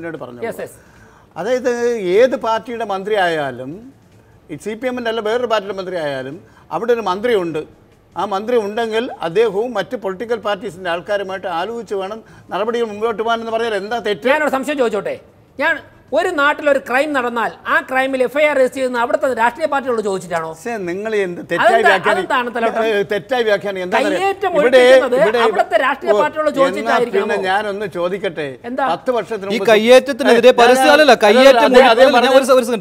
എന്നോട് പറഞ്ഞു അതായത് ഏത് പാർട്ടിയുടെ മന്ത്രി ആയാലും സി പി എമ്മിന്റെ അല്ല വേറൊരു പാർട്ടിയുടെ മന്ത്രി ആയാലും അവിടെ ഒരു മന്ത്രിയുണ്ട്. ആ മന്ത്രി ഉണ്ടെങ്കിൽ അദ്ദേഹവും മറ്റ് പൊളിറ്റിക്കൽ പാർട്ടീസിന്റെ ആൾക്കാരുമായിട്ട് ആലോചിച്ച് വേണം നടപടികൾ മുമ്പോട്ട് പോകാനെന്ന് പറഞ്ഞാൽ എന്താ തെറ്റ്? ഞാനൊരു സംശയം ചോദിച്ചോട്ടെ? ഞാൻ ഒരു നാട്ടിൽ ഒരു ക്രൈം നടന്നാൽ ആ ക്രൈമിൽ എഫ്ഐആർ രജിസ്റ്റർ ചെയ്യുന്ന അവിടുത്തെ രാഷ്ട്രീയ പാർട്ടികളോട് ചോദിച്ചിട്ടാണോ നിങ്ങൾ എന്ത് തെറ്റായി അവിടുത്തെ രാഷ്ട്രീയ ചോദിച്ചിട്ടായിരിക്കാമോ? പിന്നെ ഞാനൊന്ന് ചോദിക്കട്ടെ? പത്ത് വർഷത്തിന് ഈ കയ്യേറ്റത്തിനെതിരെ ഏ, പരസ്യം കയ്യേറ്റം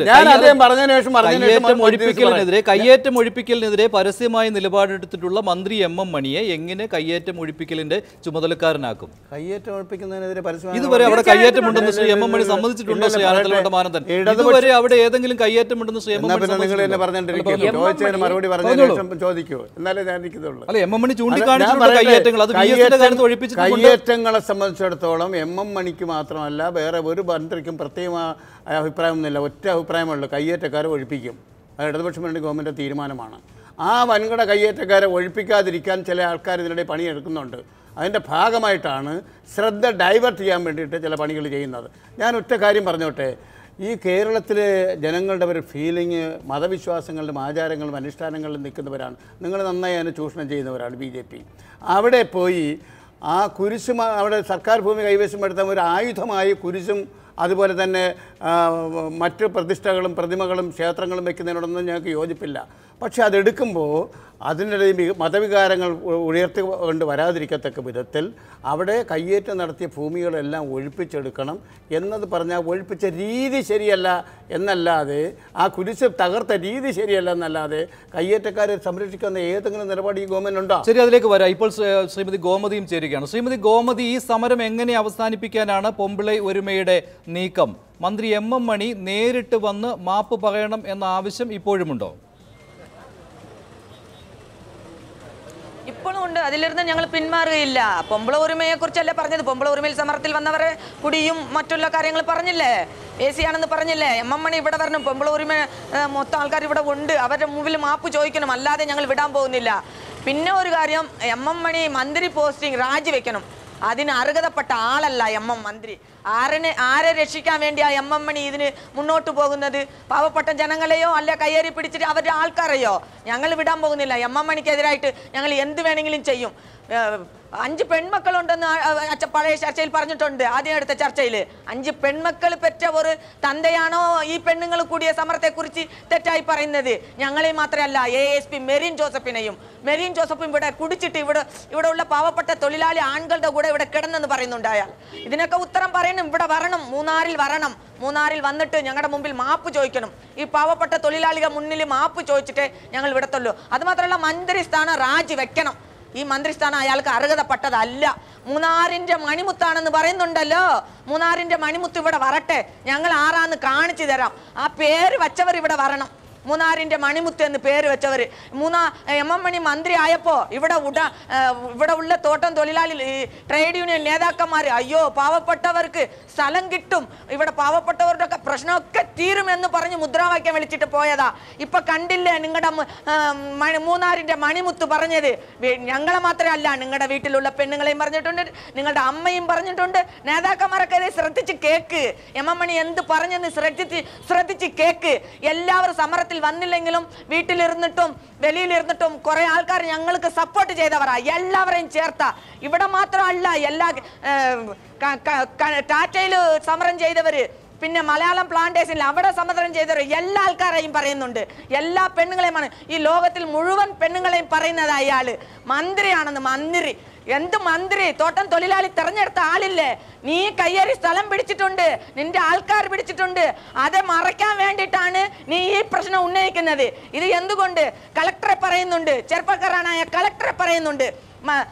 ഞാൻ അദ്ദേഹം പറഞ്ഞതിന് ശേഷം കയ്യേറ്റം ഒഴിപ്പിക്കലിനെതിരെ. കയ്യേറ്റം ഒഴിപ്പിക്കലിനെതിരെ പരസ്യമായി നിലപാടെടുത്തിട്ടുള്ള മന്ത്രി എം എം മണിയെ എങ്ങനെ കയ്യേറ്റം ഒഴിപ്പിക്കലിന്റെ ചുമതലക്കാരനാക്കും കയ്യേറ്റം ഒഴിപ്പിക്കുന്നതിനെതിരെ പരസ്യമായി ഇതുവരെ അവിടെ കയ്യേറ്റം ഉണ്ടെന്ന് ശ്രീ എം എം മണി സമ്മതിച്ചിട്ടുണ്ടോ ശ്രീ ആനന്ദവട്ട മാനന്ദൻ ഇതുവരെ അവിടെ ഏതെങ്കിലും എം മറുപടി പറഞ്ഞതിന് ചോദിക്കൂ. എന്നാലേ ഞാൻ അല്ല എം എം മണി അല്ല, ഞാൻ ചൂണ്ടിക്കാണിച്ചിട്ടുണ്ട് കയ്യേറ്റങ്ങൾ അത് കയ്യേറ്റം- കയ്യേറ്റങ്ങളെ സംബന്ധിച്ചിടത്തോളം എം എം മണിക്ക് മാത്രമല്ല വേറെ ഒരു മന്ത്രിക്കും പ്രത്യേകമായ അഭിപ്രായമൊന്നുമില്ല. ഒറ്റ അഭിപ്രായമുള്ളൂ കയ്യേറ്റക്കാരെ ഒഴിപ്പിക്കും. അത് ഇടതുപക്ഷ മുന്നണി ഗവൺമെന്റ് തീരുമാനമാണ്. ആ വൻകിട കയ്യേറ്റക്കാരെ ഒഴിപ്പിക്കാതിരിക്കാൻ ചില ആൾക്കാർ ഇതിനിടെ പണിയെടുക്കുന്നുണ്ട്. അതിന്റെ ഭാഗമായിട്ടാണ് ശ്രദ്ധ ഡൈവേർട്ട് ചെയ്യാൻ വേണ്ടിയിട്ട് ചില പണികൾ ചെയ്യുന്നത്. ഞാൻ ഒറ്റ കാര്യം പറഞ്ഞോട്ടെ. ഈ കേരളത്തിലെ ജനങ്ങളുടെ ഒരു ഫീലിംഗ് മതവിശ്വാസങ്ങളിലും ആചാരങ്ങളും അനുഷ്ഠാനങ്ങളിലും നിൽക്കുന്നവരാണ്. നിങ്ങൾ നന്നായി അതിനെ ചൂഷണം ചെയ്യുന്നവരാണ് ബി ജെ പി. അവിടെ പോയി ആ കുരിശും അവിടെ സർക്കാർ ഭൂമി കൈവശം എടുത്ത ഒരു ആയുധമായി കുരിശും അതുപോലെ തന്നെ മറ്റ് പ്രതിഷ്ഠകളും പ്രതിമകളും ക്ഷേത്രങ്ങളും വെക്കുന്നതിനോടൊന്നും ഞങ്ങൾക്ക് യോജിപ്പില്ല. പക്ഷേ അതെടുക്കുമ്പോൾ അതിനിടെ ഈ മതവികാരങ്ങൾ ഉയർത്തി ഉയർത്തിക്കൊണ്ട് വരാതിരിക്കത്തക്ക വിധത്തിൽ അവിടെ കയ്യേറ്റം നടത്തിയ ഭൂമികളെല്ലാം ഒഴിപ്പിച്ചെടുക്കണം എന്നത് പറഞ്ഞാൽ ഒഴിപ്പിച്ച രീതി ശരിയല്ല എന്നല്ലാതെ ആ കുരിശ് തകർത്ത രീതി ശരിയല്ല എന്നല്ലാതെ കയ്യേറ്റക്കാരെ സംരക്ഷിക്കുന്ന ഏതെങ്കിലും നിലപാട് ഈ ഗവൺമെന്റ് ഉണ്ടോ? ശരി അതിലേക്ക് വരാം. ഇപ്പോൾ ശ്രീമതി ഗോമതിയും ചേരുകയാണ്. ശ്രീമതി ഗോമതി ഈ സമരം എങ്ങനെ അവസാനിപ്പിക്കാനാണ് പൊമ്പിളൈ ഒരുമയുടെ നീക്കം? മന്ത്രി എം എം മണി നേരിട്ട് വന്ന് മാപ്പ് പറയണം എന്ന ആവശ്യം ഇപ്പോഴുമുണ്ടോ ഇപ്പോഴും ഉണ്ട്. അതിലിരുന്ന് ഞങ്ങൾ പിന്മാറുകയില്ല. പൊമ്പള ഒരുമയെ കുറിച്ചല്ലേ പറഞ്ഞത്? പൊമ്പള ഒരുമയിൽ സമരത്തിൽ വന്നവരെ കുടിയും മറ്റുള്ള കാര്യങ്ങൾ പറഞ്ഞില്ലേ? എ സി ആണെന്ന് പറഞ്ഞില്ലേ? എം എം മണി ഇവിടെ വരണം. പൊമ്പള ഒരുമ മൊത്തം ആൾക്കാർ ഇവിടെ ഉണ്ട്. അവരുടെ മുമ്പിൽ മാപ്പ് ചോദിക്കണം. അല്ലാതെ ഞങ്ങൾ വിടാൻ പോകുന്നില്ല. പിന്നെ ഒരു കാര്യം എം എം മണി മന്ത്രി പോസ്റ്റിംഗ് രാജിവെക്കണം. അതിന് അർഹതപ്പെട്ട ആളല്ല എം എം മന്ത്രി. ആരനെ ആരെ രക്ഷിക്കാൻ വേണ്ടിയാ എം എം മണി ഇതിന് മുന്നോട്ട് പോകുന്നത്? പാവപ്പെട്ട ജനങ്ങളെയോ അല്ല കയ്യേറി പിടിച്ചിട്ട് അവരുടെ ആൾക്കാരെയോ? ഞങ്ങൾ വിടാൻ പോകുന്നില്ല. എം എം മണിക്കെതിരായിട്ട് ഞങ്ങൾ എന്ത് വേണമെങ്കിലും ചെയ്യും. അഞ്ച് പെൺമക്കളുണ്ടെന്ന് പഴയ ചർച്ചയിൽ പറഞ്ഞിട്ടുണ്ട് ആദ്യം എടുത്ത ചർച്ചയിൽ. അഞ്ച് പെൺമക്കൾ പെറ്റ ഒരു തന്തയാണോ ഈ പെണ്ണുങ്ങൾ കൂടിയ സമരത്തെക്കുറിച്ച് തെറ്റായി പറയുന്നത്? ഞങ്ങളെ മാത്രമല്ല എ എസ് പി മെരീൻ ജോസഫിനെയും മെറിൻ ജോസഫും ഇവിടെ കുടിച്ചിട്ട് ഇവിടെ ഇവിടെ ഉള്ള പാവപ്പെട്ട തൊഴിലാളി ആൺകളുടെ കൂടെ ഇവിടെ കിടന്നെന്ന് പറയുന്നുണ്ട് അയാൾ. ഇതിനൊക്കെ ഉത്തരം പറയണം ഇവിടെ വരണം മൂന്നാറിൽ വരണം. മൂന്നാറിൽ വന്നിട്ട് ഞങ്ങളുടെ മുമ്പിൽ മാപ്പ് ചോദിക്കണം. ഈ പാവപ്പെട്ട തൊഴിലാളികൾ മുന്നിൽ മാപ്പ് ചോദിച്ചിട്ടേ ഞങ്ങൾ വിടത്തുള്ളൂ. അതുമാത്രമല്ല മന്ത്രി സ്ഥാനം രാജിവെക്കണം ഈ മന്ത്രിസ്ഥാനം അയാൾക്ക് അർഹതപ്പെട്ടതല്ല. മൂന്നാറിന്റെ മണിമുത്താണെന്ന് പറയുന്നുണ്ടല്ലോ. മൂന്നാറിന്റെ മണിമുത്ത് ഇവിടെ വരട്ടെ. ഞങ്ങൾ ആറാന്ന് കാണിച്ചു തരാം. ആ പേര് വച്ചവർ ഇവിടെ വരണം. മൂന്നാറിന്റെ മണിമുത്ത് എന്ന് പേര് വെച്ചവർ മൂന്നാ എം എം മണി മന്ത്രി ആയപ്പോൾ ഇവിടെ ഉട ഇവിടെ ഉള്ള തോട്ടം തൊഴിലാളി ട്രേഡ് യൂണിയൻ നേതാക്കന്മാർ അയ്യോ പാവപ്പെട്ടവർക്ക് സ്ഥലം കിട്ടും. ഇവിടെ പാവപ്പെട്ടവരുടെ ഒക്കെ പ്രശ്നമൊക്കെ തീരുമെന്ന് പറഞ്ഞ് മുദ്രാവാക്യം വിളിച്ചിട്ട് പോയതാ. ഇപ്പൊ കണ്ടില്ലേ നിങ്ങളുടെ മൂന്നാറിന്റെ മണിമുത്ത് പറഞ്ഞത്? ഞങ്ങളെ മാത്രമല്ല നിങ്ങളുടെ വീട്ടിലുള്ള പെണ്ണുങ്ങളെയും പറഞ്ഞിട്ടുണ്ട് നിങ്ങളുടെ അമ്മയും പറഞ്ഞിട്ടുണ്ട്. നേതാക്കന്മാരൊക്കെ ഇത് ശ്രദ്ധിച്ച് കേക്ക്. എം എം മണി എന്ത് പറഞ്ഞെന്ന് ശ്രദ്ധിച്ച് ശ്രദ്ധിച്ച് കേക്ക്. എല്ലാവരും സമരത്തിൽ വന്നില്ലെങ്കിലും വീട്ടിലിരുന്നിട്ടും വെളിയിലിരുന്നിട്ടും കുറെ ആൾക്കാർ ഞങ്ങൾക്ക് സപ്പോർട്ട് ചെയ്തവരാ. എല്ലാവരെയും ചേർത്ത. ഇവിടെ മാത്രമല്ല എല്ലാ ടാറ്റയിൽ സമരം ചെയ്തവര് പിന്നെ മലയാളം പ്ലാന്റേഷനിൽ അവിടെ സമരം ചെയ്തവർ എല്ലാ ആൾക്കാരെയും പറയുന്നുണ്ട്. എല്ലാ പെണ്ണുങ്ങളെയുമാണ്. ഈ ലോകത്തിൽ മുഴുവൻ പെണ്ണുങ്ങളെയും പറയുന്നത് അയാൾ. മന്ത്രിയാണെന്ന് മന്ത്രി. എന്ത് മന്ത്രി? തോട്ടം തൊഴിലാളി തെരഞ്ഞെടുത്ത ആളില്ലേ? നീ കയ്യേറി സ്ഥലം പിടിച്ചിട്ടുണ്ട്. നിന്റെ ആൾക്കാർ പിടിച്ചിട്ടുണ്ട്. അത് മറയ്ക്കാൻ വേണ്ടിയിട്ടാണ് നീ ഈ പ്രശ്നം ഉന്നയിക്കുന്നത്. ഇത് എന്തുകൊണ്ട്? കളക്ടറെ പറയുന്നുണ്ട്. ചെറുപ്പക്കാരനായ കളക്ടറെ പറയുന്നുണ്ട്. മ-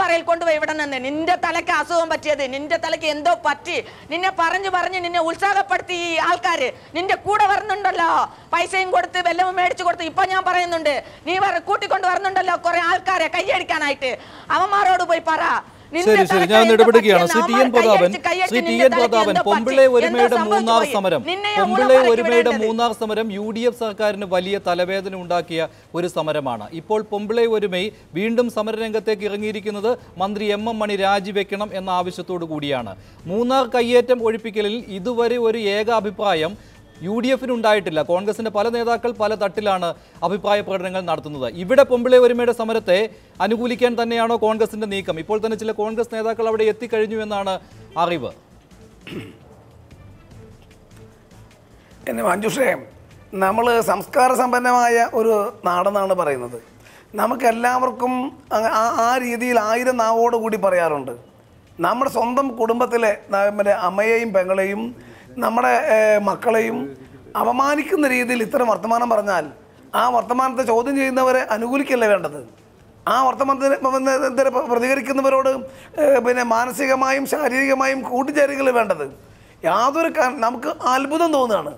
പറയിൽ കൊണ്ടുപോയി ഇവിടെ നിന്ന്. നിന്റെ തലയ്ക്ക് അസുഖം പറ്റിയത് നിന്റെ തലയ്ക്ക് എന്തോ പറ്റി. നിന്നെ പറഞ്ഞു പറഞ്ഞ് നിന്നെ ഉത്സാഹപ്പെടുത്തി ഈ ആൾക്കാര്. നിന്റെ കൂടെ വരുന്നുണ്ടല്ലോ. പൈസയും കൊടുത്ത് വെല്ലവും മേടിച്ചു കൊടുത്ത്. ഇപ്പൊ ഞാൻ പറയുന്നുണ്ട് നീ കൂട്ടിക്കൊണ്ട് വരുന്നുണ്ടല്ലോ കുറെ ആൾക്കാരെ കൈയടിക്കാനായിട്ട് അവന്മാരോട് പോയി പറ. ശരി ശരി. ഞാൻ ഇടപെടുകയാണ്. Shri T N Prathapan Shri T N Prathapan പൊമ്പിളെ ഒരുമയുടെ മൂന്നാർ സമരം പൊമ്പിളെ ഒരുമയുടെ മൂന്നാർ സമരം യു ഡി എഫ് സർക്കാരിന് വലിയ തലവേദന ഉണ്ടാക്കിയ ഒരു സമരമാണ്. ഇപ്പോൾ പൊമ്പിളെ ഒരുമൈ വീണ്ടും സമരരംഗത്തേക്ക് ഇറങ്ങിയിരിക്കുന്നത് മന്ത്രി എം എം മണി രാജിവെക്കണം എന്ന ആവശ്യത്തോടു കൂടിയാണ്. മൂന്നാർ കയ്യേറ്റം ഒഴിപ്പിക്കലിൽ ഇതുവരെ ഒരു ഏക അഭിപ്രായം യു ഡി എഫിന് ഉണ്ടായിട്ടില്ല. കോൺഗ്രസിന്റെ പല നേതാക്കൾ പല തട്ടിലാണ് അഭിപ്രായ പ്രകടനങ്ങൾ നടത്തുന്നത്. ഇവിടെ പൊമ്പിളെ ഒരുമയുടെ സമരത്തെ അനുകൂലിക്കാൻ തന്നെയാണോ കോൺഗ്രസിന്റെ നീക്കം? ഇപ്പോൾ തന്നെ ചില കോൺഗ്രസ് നേതാക്കൾ അവിടെ എത്തിക്കഴിഞ്ഞു എന്നാണ് അറിവ്. എന്നെ മഞ്ജുഷേ നമ്മൾ സംസ്കാര സമ്പന്നമായ ഒരു നാടെന്നാണ് പറയുന്നത്. നമുക്കെല്ലാവർക്കും ആ രീതിയിൽ ആയിരം നാവോട് കൂടി പറയാറുണ്ട്. നമ്മുടെ സ്വന്തം കുടുംബത്തിലെ അമ്മയെയും പെങ്ങളെയും നമ്മുടെ മക്കളെയും അപമാനിക്കുന്ന രീതിയിൽ ഇത്തരം വർത്തമാനം പറഞ്ഞാൽ ആ വർത്തമാനത്തെ ചോദ്യം ചെയ്യുന്നവരെ അനുകൂലിക്കല്ലേ വേണ്ടത്? ആ വർത്തമാനത്തിന് പ്രതികരിക്കുന്നവരോട് പിന്നെ മാനസികമായും ശാരീരികമായും കൂട്ടിച്ചേരുകയല്ലേ വേണ്ടത്? യാതൊരു നമുക്ക് അത്ഭുതം തോന്നുകയാണ്.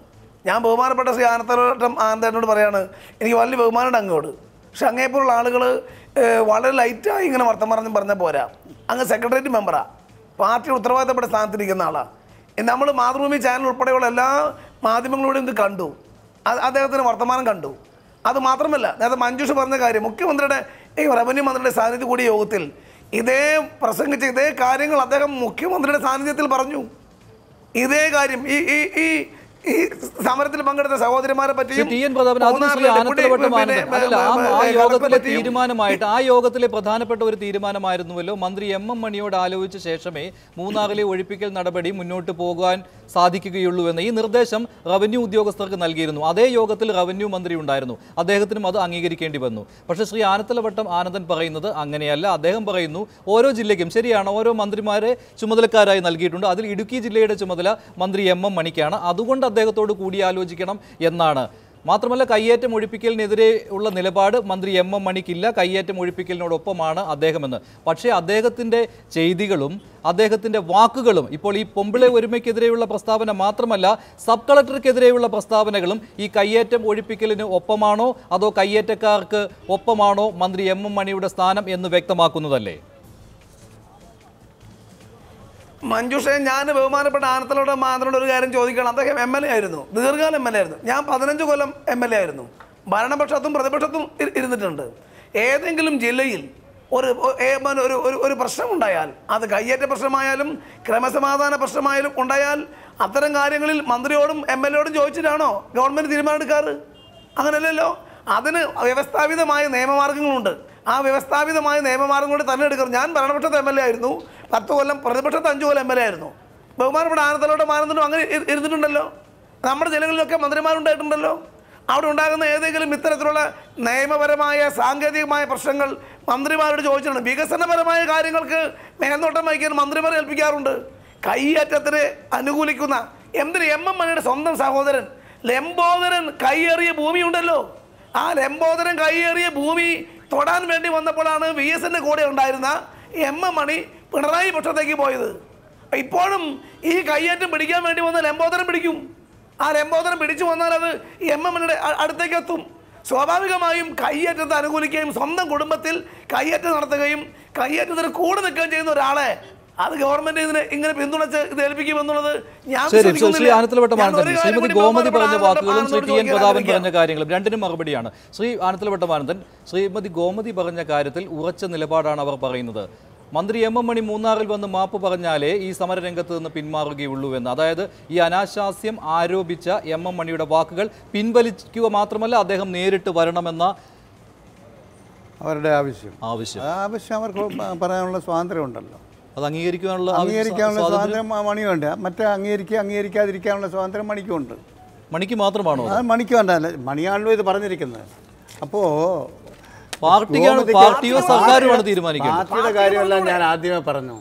ഞാൻ ബഹുമാനപ്പെട്ട ശ്രീ ആനത്തോട്ടം ആനന്ദേട്ടനോട് പറയാണ് എനിക്ക് വലിയ ബഹുമാനമുണ്ട് അങ്ങോട്ട്. പക്ഷെ അങ്ങേപ്പോലുള്ള ആളുകൾ വളരെ ലൈറ്റായി ഇങ്ങനെ വർത്തമാനം പറഞ്ഞാൽ പോരാ. അങ്ങ് സെക്രട്ടേറിയറ്റ് മെമ്പറാണ് പാർട്ടി ഉത്തരവാദിത്തപ്പെട്ട സ്ഥാനത്തിരിക്കുന്ന ആളാണ് നമ്മൾ മാതൃഭൂമി ചാനൽ ഉൾപ്പെടെയുള്ള എല്ലാ മാധ്യമങ്ങളോടും ഇത് കണ്ടു. അദ്ദേഹത്തിന് വർത്തമാനം കണ്ടു. അത് മാത്രമല്ല നേരത്തെ മഞ്ജുഷ് പറഞ്ഞ കാര്യം മുഖ്യമന്ത്രിയുടെ ഈ റവന്യൂ മന്ത്രിയുടെ സാന്നിധ്യം കൂടിയ യോഗത്തിൽ ഇതേ പ്രസംഗിച്ച ഇതേ കാര്യങ്ങൾ അദ്ദേഹം മുഖ്യമന്ത്രിയുടെ സാന്നിധ്യത്തിൽ പറഞ്ഞു. ഇതേ കാര്യം ഈ ഈ ഈ ഈ സമരത്തിൽ പങ്കെടുത്ത സഹോദരിമാരെ പറ്റിയും ടി എൻ പ്രതാപൻ തീരുമാനമായിട്ട് ആ യോഗത്തിലെ പ്രധാനപ്പെട്ട ഒരു തീരുമാനമായിരുന്നുവല്ലോ. മന്ത്രി എം എം മണിയോട് ആലോചിച്ച ശേഷമേ മൂന്നാറിലെ ഒഴിപ്പിക്കൽ നടപടി മുന്നോട്ട് പോകാൻ സാധിക്കുകയുള്ളൂ എന്ന ഈ നിർദ്ദേശം റവന്യൂ ഉദ്യോഗസ്ഥർക്ക് നൽകിയിരുന്നു. അതേ യോഗത്തിൽ റവന്യൂ മന്ത്രി ഉണ്ടായിരുന്നു. അദ്ദേഹത്തിനും അത് അംഗീകരിക്കേണ്ടി വന്നു. പക്ഷെ ശ്രീ ആനത്തലവട്ടം ആനന്ദൻ പറയുന്നത് അങ്ങനെയല്ല. അദ്ദേഹം പറയുന്നു ഓരോ ജില്ലയ്ക്കും ശരിയാണ്. ഓരോ മന്ത്രിമാരെ ചുമതലക്കാരായി നൽകിയിട്ടുണ്ട്. അതിൽ ഇടുക്കി ജില്ലയുടെ ചുമതല മന്ത്രി എം എം മണിക്കാണ്. അതുകൊണ്ട് അദ്ദേഹത്തോട് കൂടിയാലോചിക്കണം എന്നാണ്. മാത്രമല്ല കയ്യേറ്റം ഒഴിപ്പിക്കലിനെതിരെ ഉള്ള നിലപാട് മന്ത്രി എം എം മണിക്കില്ല. കയ്യേറ്റം ഒഴിപ്പിക്കലിനോടൊപ്പമാണ് അദ്ദേഹമെന്ന്. പക്ഷേ അദ്ദേഹത്തിന്റെ ചെയ്തികളും അദ്ദേഹത്തിന്റെ വാക്കുകളും ഇപ്പോൾ ഈ പൊമ്പിളെ ഒരുമയ്ക്കെതിരെയുള്ള പ്രസ്താവന മാത്രമല്ല സബ് കളക്ടർക്കെതിരെയുള്ള പ്രസ്താവനകളും ഈ കയ്യേറ്റം ഒഴിപ്പിക്കലിന് ഒപ്പമാണോ? അതോ കയ്യേറ്റക്കാർക്ക് ഒപ്പമാണോ മന്ത്രി എം എം മണിയുടെ സ്ഥാനം എന്ന് വ്യക്തമാക്കുന്നതല്ലേ? മഞ്ജുഷെ ഞാൻ ബഹുമാനപ്പെട്ട ആനത്തലോട് മാന്ത്രോട് ഒരു കാര്യം ചോദിക്കണം. അദ്ദേഹം എം എൽ എ ആയിരുന്നു. ദീർഘകാലം എം എൽ എ ആയിരുന്നു. ഞാൻ പതിനഞ്ച് കൊല്ലം എം എൽ എ ആയിരുന്നു. ഭരണപക്ഷത്തും പ്രതിപക്ഷത്തും ഇരുന്നിട്ടുണ്ട്. ഏതെങ്കിലും ജില്ലയിൽ ഒരു ഒരു ഒരു പ്രശ്നമുണ്ടായാൽ അത് കയ്യേറ്റ പ്രശ്നമായാലും ക്രമസമാധാന പ്രശ്നമായാലും ഉണ്ടായാൽ അത്തരം കാര്യങ്ങളിൽ മന്ത്രിയോടും എം എൽ എയോടും ചോദിച്ചിട്ടാണോ ഗവൺമെന്റ് തീരുമാനമെടുക്കാറ്? അങ്ങനെയല്ലല്ലോ അതിന് വ്യവസ്ഥാപിതമായ നിയമമാർഗങ്ങളുണ്ട്. ആ വ്യവസ്ഥാപിതമായ നിയമമാർഗം കൂടി തന്നെ എടുക്കണം ഞാൻ ഭരണപക്ഷത്തെ എം എൽ എ ആയിരുന്നു. പത്ത് കൊല്ലം പ്രതിപക്ഷത്ത് അഞ്ചു കൊല്ലം എം എൽ എ ആയിരുന്നു. ബഹുമാനപ്പെട്ട ആനത്തലോട്ട് മാനന്തനും അങ്ങനെ ഇരുന്നിട്ടുണ്ടല്ലോ. നമ്മുടെ ജില്ലകളിലൊക്കെ മന്ത്രിമാരുണ്ടായിട്ടുണ്ടല്ലോ. അവിടെ ഉണ്ടാകുന്ന ഏതെങ്കിലും ഇത്തരത്തിലുള്ള നിയമപരമായ സാങ്കേതികമായ പ്രശ്നങ്ങൾ മന്ത്രിമാരോട് ചോദിച്ചിട്ടുണ്ട്. വികസനപരമായ കാര്യങ്ങൾക്ക് മേൽനോട്ടം വഹിക്കാൻ മന്ത്രിമാരെ ഏൽപ്പിക്കാറുണ്ട്. കൈയേറ്റത്തിന് അനുകൂലിക്കുന്ന എന്തിന് എം എം മണിയുടെ സ്വന്തം സഹോദരൻ ലംബോദരൻ കൈയേറിയ ഭൂമിയുണ്ടല്ലോ ആ ലംബോദരൻ കൈയേറിയ ഭൂമി തൊടാൻ വേണ്ടി വന്നപ്പോഴാണ് വി എസിന്റെ കൂടെ ഉണ്ടായിരുന്ന എം എം മണി പിണറായി പക്ഷത്തേക്ക് പോയത്. ഇപ്പോഴും ഈ കയ്യേറ്റം പിടിക്കാൻ വേണ്ടി വന്ന ലംബോദരം പിടിക്കും. ആ ലംബോദരം പിടിച്ചു വന്നാൽ അത് എം എം മണിയുടെ അ- അടുത്തേക്ക് എത്തും സ്വാഭാവികമായും കയ്യേറ്റത്തെ അനുകൂലിക്കുകയും സ്വന്തം കുടുംബത്തിൽ കയ്യേറ്റം നടത്തുകയും കയ്യേറ്റത്തിന് കൂടെ നിൽക്കുകയും ചെയ്യുന്ന ഒരാളെ അത് ഗവൺമെന്റ് ഇതിനെ ഇങ്ങനെ പിന്തുണച്ച് ഇത് ഏൽപ്പിക്കുമെന്നുള്ളത് ഞാൻ ശ്രീമതി ഗോമതി പറഞ്ഞ വാക്കുകളും ശ്രീ ടി എൻ പ്രതാപൻ പറഞ്ഞ കാര്യങ്ങളും രണ്ടിനും മറുപടിയാണ്. ശ്രീ ആനത്തലവട്ടം ആനന്ദൻ ശ്രീമതി ഗോമതി പറഞ്ഞ കാര്യത്തിൽ ഉറച്ച നിലപാടാണ് അവർ പറയുന്നത്. മന്ത്രി എം എം മണി മൂന്നാറിൽ വന്ന് മാപ്പ് പറഞ്ഞാലേ ഈ സമരരംഗത്ത് നിന്ന് പിന്മാറുകയുള്ളൂ എന്ന് അതായത് ഈ അനാശാസ്യം ആരോപിച്ച എം എം മണിയുടെ വാക്കുകൾ പിൻവലിക്കുക മാത്രമല്ല അദ്ദേഹം നേരിട്ട് വരണമെന്ന അവരുടെ ആവശ്യം. ആവശ്യം. ആവശ്യം അവർക്ക് പറയാനുള്ള സ്വാതന്ത്ര്യം ഉണ്ടല്ലോ അത് അംഗീകരിക്കാനുള്ള അംഗീകരിക്കാനുള്ള സ്വാതന്ത്ര്യം മണിയുണ്ട് മറ്റേ അംഗീകരിക്കുക അംഗീകരിക്കാതിരിക്കാനുള്ള സ്വാതന്ത്ര്യം മണിക്കുണ്ട്. മണിക്ക് മാത്രമാണോ? അത് മണിക്ക് വേണ്ടല്ല മണിയാണല്ലോ ഇത് പറഞ്ഞിരിക്കുന്നത്. അപ്പോൾ പാർട്ടിക്കാണ് പാർട്ടിയോ സർക്കാരുമാണ് തീരുമാനിക്കുന്നത് പാർട്ടിയുടെ കാര്യമല്ല ഞാൻ ആദ്യമേ പറഞ്ഞു.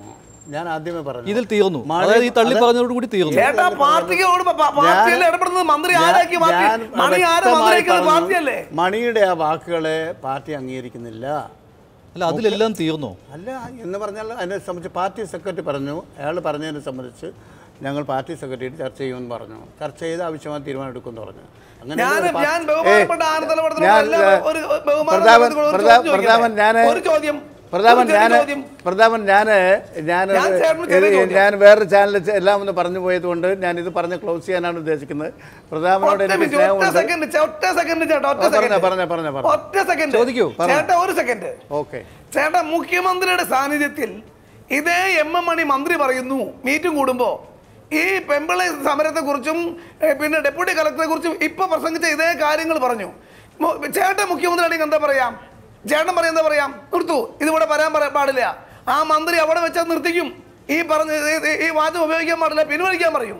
ഞാൻ ആദ്യമേ പറഞ്ഞു. ഇതിൽ തീർന്നു. അതായത് ഈ തള്ളി പറഞ്ഞതോട് കൂടി തീർന്നു. ചേട്ടാ പാർട്ടിക്ക് ഓടുമ്പോ പ- ഇടപെടുന്നത്? മന്ത്രി ആരാക്കി മണി ആരെ വ്യക്തമായി പാർട്ടിയല്ലേ മണിയുടെ ആ വാക്കുകളെ പാർട്ടി അംഗീകരിക്കുന്നില്ല. അല്ല അതിലെല്ലാം തീർന്നു. അല്ല എന്ന് പറഞ്ഞാൽ അതിനെ സംബന്ധിച്ച് പാർട്ടി സെക്രട്ടറി പറഞ്ഞു. അയാൾ പറഞ്ഞതിനെ സംബന്ധിച്ച് ഞങ്ങൾ പാർട്ടി സെക്രട്ടറിയായിട്ട് ചർച്ച ചെയ്യുമെന്ന് പറഞ്ഞു. ചർച്ച ചെയ്ത് ആവശ്യമായ തീരുമാനം എടുക്കുമെന്ന് പറഞ്ഞു. ഞാൻ ഞാൻ ഞാൻ, പ്രതാപൻ പ്രതാപൻ. പ്രതാപൻ വേറൊരു ചാനലിൽ എല്ലാം ഒന്ന് പറഞ്ഞു പോയത് കൊണ്ട് ഞാൻ ഇത് പറഞ്ഞ് ക്ലോസ് ചെയ്യാനാണ് ഉദ്ദേശിക്കുന്നത്. പ്രതാപനോട് എനിക്ക് സ്നേഹമുണ്ട്. ചോദിക്കൂ. ഒരു സെക്കൻഡ് ഓക്കെ. ചേട്ടാ മുഖ്യമന്ത്രിയുടെ സാന്നിധ്യത്തിൽ ഇതേ എം എം മണി മന്ത്രി പറയുന്നു മീറ്റും കൂടുമ്പോ. ഈ പെമ്പിള സമരത്തെക്കുറിച്ചും പിന്നെ ഡെപ്യൂട്ടി കളക്ടറെ കുറിച്ചും ഇപ്പൊ പ്രസംഗിച്ച ഇതേ കാര്യങ്ങൾ പറഞ്ഞു. ചേട്ടൻ മുഖ്യമന്ത്രി മുഖ്യമന്ത്രിയാണെങ്കിൽ എന്താ പറയാം? ചേട്ടൻ പറയാം എന്താ പറയാം? നിർത്തു. ഇതിവിടെ പറയാൻ പറയാൻ പാടില്ല. ആ മന്ത്രി അവിടെ വെച്ചാൽ നിർത്തിക്കും. ഈ പറഞ്ഞ ഈ- വാചകം ഉപയോഗിക്കാൻ പാടില്ല പിൻവലിക്കാൻ പറയും.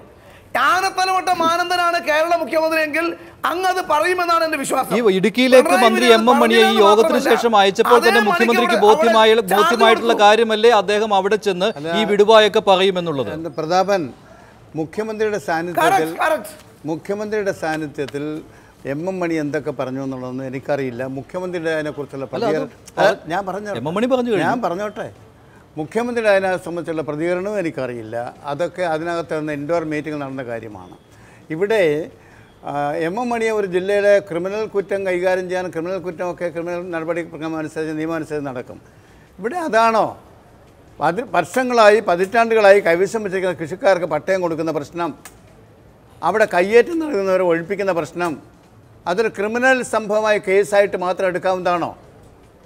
ജ്ഞാനത്തലവട്ട മാനന്ദനാണ് കേരള മുഖ്യമന്ത്രിയെങ്കിൽ അങ്ങ് അത് പറയുമെന്നാണ് എന്റെ വിശ്വാസം. ഈ ഇടുക്കിയിലേക്ക് മന്ത്രി എം എം മണിയെ ഈ യോഗത്തിന് ശേഷം അയച്ചപ്പോൾ തന്നെ മുഖ്യമന്ത്രിക്ക് ബോധ്യമായ ബോധ്യമായിട്ടുള്ള കാര്യമല്ലേ അദ്ദേഹം അവിടെ ചെന്ന് ഈ വിടുവായൊക്കെ പറയുമെന്നുള്ളത്? പ്രതാപൻ മുഖ്യമന്ത്രിയുടെ സാന്നിധ്യത്തിൽ. മുഖ്യമന്ത്രിയുടെ സാന്നിധ്യത്തിൽ എം എം മണി എന്തൊക്കെ പറഞ്ഞു എന്നുള്ളതൊന്നും എനിക്കറിയില്ല. മുഖ്യമന്ത്രിയുടെ അതിനെക്കുറിച്ചുള്ള പ്രതികരണം ഞാൻ പറഞ്ഞു എം എം മണി പറഞ്ഞു ഞാൻ പറഞ്ഞോട്ടെ. മുഖ്യമന്ത്രിയുടെ അതിനെ സംബന്ധിച്ചുള്ള പ്രതികരണവും എനിക്കറിയില്ല. അതൊക്കെ അതിനകത്ത് നിന്ന് ഇൻഡോർ മീറ്റിംഗ് നടന്ന കാര്യമാണ്. ഇവിടെ എം എം മണിയെ ഒരു ജില്ലയിലെ ക്രിമിനൽ കുറ്റം കൈകാര്യം ചെയ്യാൻ ക്രിമിനൽ കുറ്റമൊക്കെ ക്രിമിനൽ നടപടി പ്രകാരം അനുസരിച്ച് നിയമമനുസരിച്ച് നടക്കും. ഇവിടെ അതാണോ? പതി വർഷങ്ങളായി പതിറ്റാണ്ടുകളായി കൈവശം വെച്ചിരിക്കുന്ന കൃഷിക്കാർക്ക് പട്ടയം കൊടുക്കുന്ന പ്രശ്നം അവിടെ കയ്യേറ്റം നൽകുന്നവരെ ഒഴിപ്പിക്കുന്ന പ്രശ്നം അതൊരു ക്രിമിനൽ സംഭവമായ കേസായിട്ട് മാത്രം എടുക്കാവുന്നതാണോ?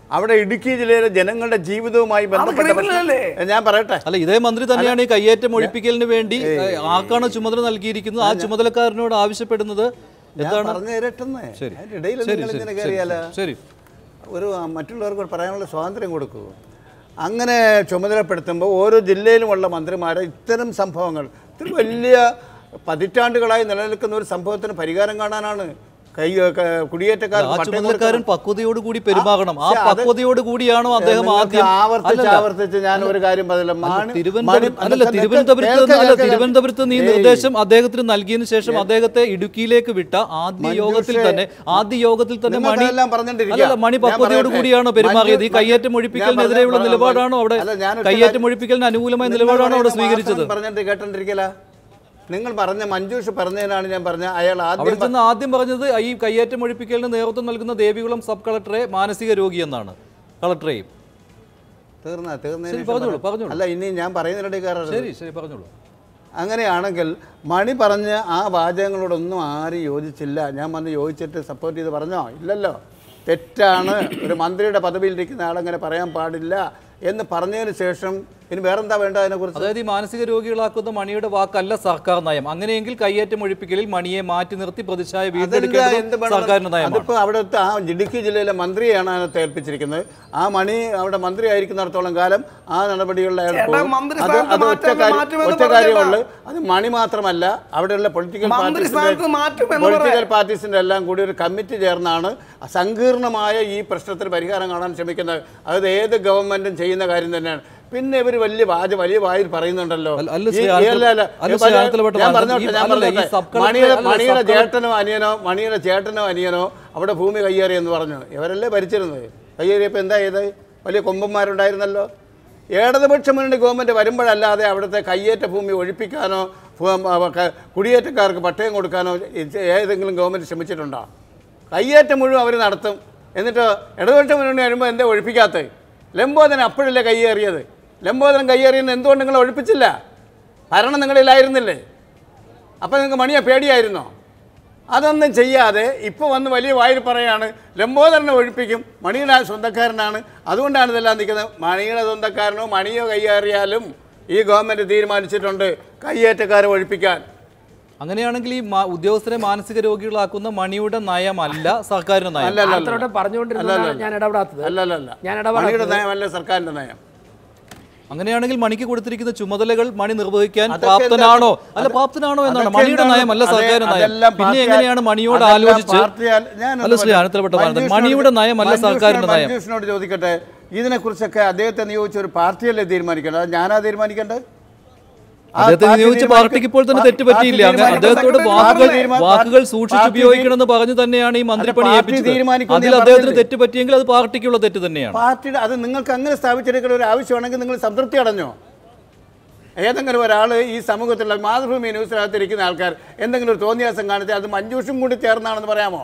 അവിടെ ഇടുക്കി ജില്ലയിലെ ജനങ്ങളുടെ ജീവിതവുമായി ബന്ധപ്പെട്ട criminal ഞാൻ പറയട്ടെ. അല്ല ഇതേ മന്ത്രി തന്നെയാണ് ഈ കയ്യേറ്റം ഒഴിപ്പിക്കലിന് വേണ്ടി ആക്കാണ് ആർക്കാണ് ചുമതല നൽകിയിരിക്കുന്നത്. ആ ചുമതലക്കാരനോട് ആവശ്യപ്പെടുന്നത് എന്താണ്? ഒരു മറ്റുള്ളവർക്ക് പറയാനുള്ള സ്വാതന്ത്ര്യം കൊടുക്കൂ. അങ്ങനെ ചുമതലപ്പെടുത്തുമ്പോൾ ഓരോ ജില്ലയിലുമുള്ള മന്ത്രിമാരെ ഇത്തരം സംഭവങ്ങൾ ഇത്ര വലിയ പതിറ്റാണ്ടുകളായി നിലനിൽക്കുന്ന ഒരു സംഭവത്തിന് പരിഹാരം കാണാനാണ് കൈ ക- കുടിയേറ്റക്കാർ ആ പട്ടയം ചുമതലക്കാരൻ കൊടുക്കണം. പക്വതയോട് കൂടി പെരുമാറണം. ആ പക്വതയോട് കൂടിയാണോ അദ്ദേഹം ആദ്യം ആവർത്തിച്ച് ആവർത്തിച്ച് ഞാൻ ഒരു കാര്യം അല്ല, തിരുവനന്തപുരത്ത് അല്ല. തിരുവനന്തപുരത്ത് നീ. നിർദ്ദേശം അദ്ദേഹത്തിന് നൽകിയതിനു ശേഷം അദ്ദേഹത്തെ ഇടുക്കിയിലേക്ക് വിട്ട ആദ്യ യോഗത്തിൽ തന്നെ ആദ്യ യോഗത്തിൽ തന്നെ മണി അല്ലല്ല മണി പക്വതയോട് കൂടിയാണോ പെരുമാറിയത്? ഈ കയ്യേറ്റം ഒഴിപ്പിക്കലിനെതിരെയുള്ള നിലപാടാണോ അവിടെ അല്ല, കയ്യേറ്റം ഒഴിപ്പിക്കലിന് അനുകൂലമായ നിലപാടാണോ അവിടെ സ്വീകരിച്ചത്? പറഞ്ഞിട്ട് കേട്ടോണ്ടിരിക്കല നിങ്ങൾ പറഞ്ഞ മഞ്ജൂഷ് പറഞ്ഞതിനാണ് ഞാൻ പറഞ്ഞ അയാൾ ആദ്യം ആദ്യം പറഞ്ഞത് ഈ കയ്യേറ്റം ഒഴിപ്പിക്കലിന് നേതൃത്വം നൽകുന്ന ദേവികുളം സബ് കളക്ടറെ മാനസിക രോഗി എന്നാണ്. കളക്ടറേയും തീർന്ന പറഞ്ഞോളൂ. അല്ല ഇനി ഞാൻ പറയുന്നതിനിടെ കയറരുത് ശരി ശരി പറഞ്ഞോളൂ. അങ്ങനെയാണെങ്കിൽ മണി പറഞ്ഞ് ആ വാചകങ്ങളോടൊന്നും ആരും യോജിച്ചില്ല. ഞാൻ വന്ന് യോജിച്ചിട്ട് സപ്പോർട്ട് ചെയ്ത് പറഞ്ഞോ? ഇല്ലല്ലോ. തെറ്റാണ്. ഒരു മന്ത്രിയുടെ പദവിയിലിരിക്കുന്ന ആളങ്ങനെ പറയാൻ പാടില്ല എന്ന് പറഞ്ഞതിന് ശേഷം ഇനി വേറെന്താ വേണ്ട അതിനെക്കുറിച്ച്? അതായത് ഈ മാനസിക രോഗികളാക്കുന്ന മണിയുടെ വാക്കല്ല സർക്കാർ നയം. അങ്ങനെയെങ്കിൽ കയ്യേറ്റം ഒഴിപ്പിക്കലിൽ മണിയെ മാറ്റി നിർത്തി പ്രതിച്ഛായ സർക്കാരിന്റെ അവിടുത്തെ ആ ഇടുക്കി ജില്ലയിലെ മന്ത്രിയാണ് അതിനകത്ത് ഏൽപ്പിച്ചിരിക്കുന്നത്. ആ മണി അവിടെ മന്ത്രി ആയിരിക്കുന്നിടത്തോളം കാലം ആ നടപടികളിൽ. മന്ത്രി അത് അത് ഒറ്റ കാര്യം ഒറ്റ കാര്യമുള്ളൂ. അത് മണി മാത്രമല്ല അവിടെയുള്ള പൊളിറ്റിക്കൽ പൊളിറ്റിക്കൽ പാർട്ടീസിന്റെ പാർട്ടീസിന്റെ എല്ലാം കൂടി ഒരു കമ്മിറ്റി ചേർന്നാണ് സങ്കീർണമായ ഈ പ്രശ്നത്തിന് പരിഹാരം കാണാൻ ശ്രമിക്കുന്നത്. അത് ഏത് ഗവൺമെന്റും ചെയ്യുന്ന കാര്യം തന്നെയാണ്. പിന്നെ ഇവർ വലിയ വാച വലിയ വായിൽ പറയുന്നുണ്ടല്ലോ. ഞാൻ പറഞ്ഞോട്ടെ, മണിയുടെ ചേട്ടനോ അനിയനോ മണിയുടെ ചേട്ടനോ അനിയനോ അവിടെ ഭൂമി കയ്യേറി എന്ന് പറഞ്ഞു. ഇവരല്ലേ ഭരിച്ചിരുന്നത്? കയ്യേറിയപ്പോൾ എന്താ ചെയ്തത് വലിയ കൊമ്പന്മാരുണ്ടായിരുന്നല്ലോ. ഇടതുപക്ഷ മുന്നണി ഗവൺമെന്റ് വരുമ്പോഴല്ലാതെ അവിടുത്തെ കയ്യേറ്റ ഭൂമി ഒഴിപ്പിക്കാനോ കുടിയേറ്റക്കാർക്ക് പട്ടയം കൊടുക്കാനോ ഏതെങ്കിലും ഗവൺമെന്റ് ശ്രമിച്ചിട്ടുണ്ടോ? കയ്യേറ്റം മുഴുവൻ അവർ നടത്തും. എന്നിട്ട് ഇടതുപക്ഷ മുന്നണി വരുമ്പോൾ എന്താ ഒഴിപ്പിക്കാത്തത്? ലംബോദരൻ അപ്പോഴല്ലേ കയ്യേറിയത്? ലംബോദരൻ കയ്യേറിയെന്ന് എന്തുകൊണ്ട് നിങ്ങൾ ഒഴിപ്പിച്ചില്ല? ഭരണം നിങ്ങളിലായിരുന്നില്ലേ? അപ്പം നിങ്ങൾക്ക് മണിയെ പേടിയായിരുന്നോ? അതൊന്നും ചെയ്യാതെ ഇപ്പോൾ വന്ന് വലിയ വായിൽ പറയാണ് ലംബോദരനെ ഒഴിപ്പിക്കും മണിയുടെ സ്വന്തക്കാരനാണ്. അതുകൊണ്ടാണ് ഇതെല്ലാം നിൽക്കുന്നത്. മണിയുടെ സ്വന്തക്കാരനോ മണിയോ കയ്യേറിയാലും ഈ ഗവൺമെന്റ് തീരുമാനിച്ചിട്ടുണ്ട് കയ്യേറ്റക്കാരെ ഒഴിപ്പിക്കാൻ. അങ്ങനെയാണെങ്കിൽ ഈ ഉദ്യോഗസ്ഥരെ മാനസിക രോഗികളാക്കുന്ന മണിയുടെ നയമല്ല സർക്കാരിന്റെ നയം. പറഞ്ഞുകൊണ്ടിരുന്നത് ഞാൻ ഇടപെടാത്തത്. അല്ലല്ല ഞാൻ മണിയുടെ നയമല്ല സർക്കാരിന്റെ നയം. അങ്ങനെയാണെങ്കിൽ മണിക്ക് കൊടുത്തിരിക്കുന്ന ചുമതലകൾ മണി നിർവഹിക്കാൻ പ്രാപ്തനാണോ? അല്ല പ്രാപ്തനാണോ എന്നാണ് മണിയുടെ? നയമല്ല സർക്കാരിന്റെ നയം. പിന്നെ എങ്ങനെയാണ് മണിയോട് ആലോചിച്ച്? അല്ല ശ്രീ മഞ്ജുഷിനോട് മണിയുടെ നയമല്ല സർക്കാരിന്റെ നയം? ചോദിക്കട്ടെ ഇതിനെക്കുറിച്ചൊക്കെ അദ്ദേഹത്തെ നിയോഗിച്ച ഒരു പാർട്ടിയല്ലേ തീരുമാനിക്കേണ്ടത്? ഞാനാ തീരുമാനിക്കേണ്ടത്? അദ്ദേഹത്തെ നിയോഗിച്ച പാർട്ടിക്ക് ഇപ്പോൾ തന്നെ തെറ്റ് പറ്റിയില്ല. അദ്ദേഹത്തോട് വാക്കുകൾ വാക്കുകൾ സൂക്ഷിച്ച് ഉപയോഗിക്കണമെന്ന് പറഞ്ഞു തന്നെയാണ് ഈ മന്ത്രിപ്പണി ഏൽപ്പിച്ചത് അതിൽ അദ്ദേഹത്തിന് തെറ്റ് പറ്റിയെങ്കിൽ അത് പാർട്ടിക്കുള്ള തെറ്റ് തന്നെയാണ്. പാർട്ടിയുടെ അത് നിങ്ങൾക്ക് അങ്ങനെ സ്ഥാപിച്ചെടുക്കേണ്ട ഒരു ആവശ്യമാണെങ്കിൽ നിങ്ങൾ സംതൃപ്തി അടഞ്ഞോ? ഏതെങ്കിലും ഒരാൾ ഈ സമൂഹത്തിലുള്ള മാതൃഭൂമി ന്യൂസിനകത്ത് ഇരിക്കുന്ന ആൾക്കാർ എന്തെങ്കിലും ഒരു തോന്നിയാസം കാണിച്ചാൽ അത് മഞ്ജൂഷും കൂടി ചേർന്നാണെന്ന് പറയാമോ?